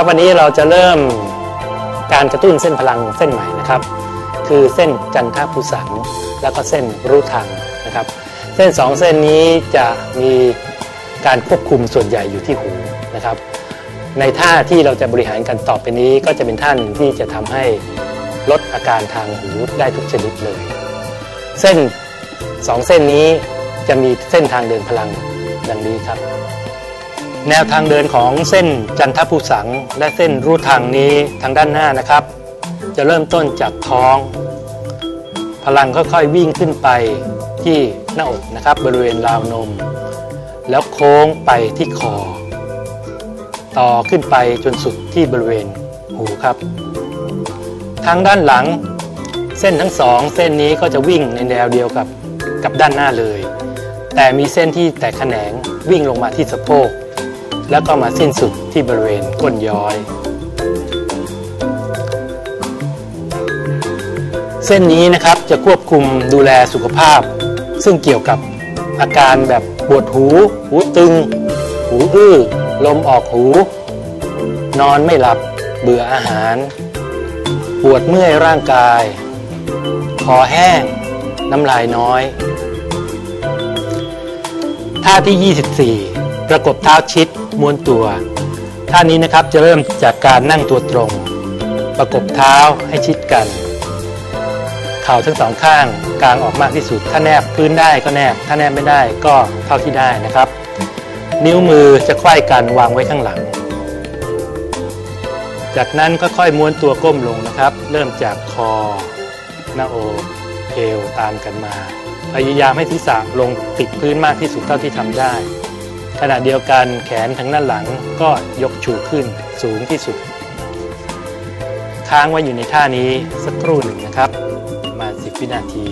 ครับวันนี้เราจะเริ่มการกระตุ้นเส้นพลังเส้นใหม่นะครับ คือเส้นจันทภูสัง แล้วก็เส้นรู้ทางนะครับ เส้นสองเส้นนี้จะมีการควบคุมส่วนใหญ่อยู่ที่หูนะครับ ในท่าที่เราจะบริหารกันต่อไปนี้ ก็จะเป็นท่าหนึ่งที่จะทำให้ลดอาการทางหูได้ทุกชนิดเลย เส้นสองเส้นนี้จะมีเส้นทางเดินพลังดังนี้ครับ แนวทางเดินของเส้นจันทภูสัง และเส้นรูทางนี้ทางด้านหน้านะครับ จะเริ่มต้นจากท้อง พลังค่อยๆวิ่งขึ้นไปที่หน้าอกนะครับบริเวณราวนม แล้วโค้งไปที่คอ ต่อขึ้นไปจนสุดที่บริเวณหูครับ ทางด้านหลัง เส้นทั้งสองเส้นนี้ก็จะวิ่งในแนวเดียวกับกับด้านหน้าเลย แต่มีเส้นที่แตกแขนงวิ่งลงมาที่สะโพก แล้วก็มาสิ้นสุดที่บริเวณก้นย้อย เส้นนี้นะครับจะควบคุมดูแลสุขภาพ ซึ่งเกี่ยวกับอาการแบบปวดหู หูตึง หูอื้อ ลมออกหู นอนไม่หลับ เบื่ออาหาร ปวดเมื่อยร่างกาย คอแห้ง น้ำลายน้อย ท่าที่ 24 ประกบเท้าชิดม้วนตัว ท่านี้นะครับจะเริ่มจากการนั่งตัวตรง ประกบเท้าให้ชิดกัน เข่าทั้งสองข้างกางออกมากที่สุด ถ้าแนบพื้นได้ก็แนบ ถ้าแนบไม่ได้ก็เท่าที่ได้นะครับ นิ้วมือจะไขว้กันวางไว้ข้างหลัง จากนั้นค่อยๆม้วนตัวก้มลงนะครับ เริ่มจากคอ หน้าอกเอวตามกันมา พยายามให้ศีรษะลงติดพื้นมากที่สุดเท่าที่ทำได้ ขณะเดียวกันแขนทางด้านหลังก็ยกชูขึ้นสูงที่สุด ค้างไว้อยู่ในท่านี้สักครู่หนึ่งนะครับ ประมาณ 10 วินาที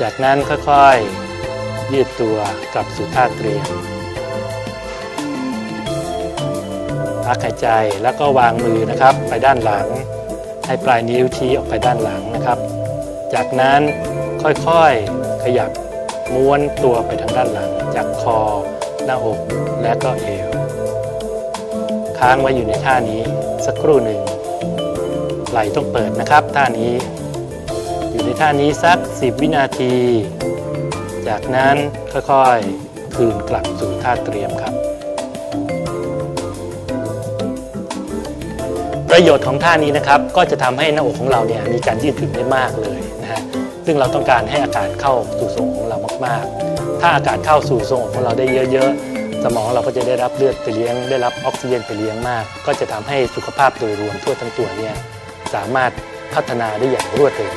จากนั้นค่อยๆ ยืดตัวกลับสู่ท่าเตรียมพักหายใจแล้วก็วางมือนะครับ ไปด้านหลัง ให้ปลายนิ้วชี้ออกไปด้านหลังนะครับ จากนั้น ค่อยๆ ขยับม้วนตัวไปทางด้านหลัง จากคอ หน้าอกและก็เอว ค้างไว้อยู่ในท่านี้สักครู่หนึ่ง ไหล่ต้องเปิดนะครับท่านี้ อยู่ในท่านี้สัก 10 วินาที จากนั้นค่อยๆ คืนกลับสู่ท่าเตรียมครับ ประโยชน์ของท่านี้นะครับก็จะทำให้หน้าอกของเราเนี่ยมีการยืดหยุ่นได้มากเลยนะฮะ ซึ่งเราต้องการให้อากาศเข้าสู่สมองของเรามาก ๆ ถ้าอากาศเข้าสู่สมองของเราได้เยอะ ๆ สมองเราก็จะได้รับเลือดไปเลี้ยง ได้รับออกซิเจนไปเลี้ยงมาก ก็จะทำให้สุขภาพโดยรวมทั่วทั้งตัวเนี่ยสามารถพัฒนาได้อย่างรวดเร็ว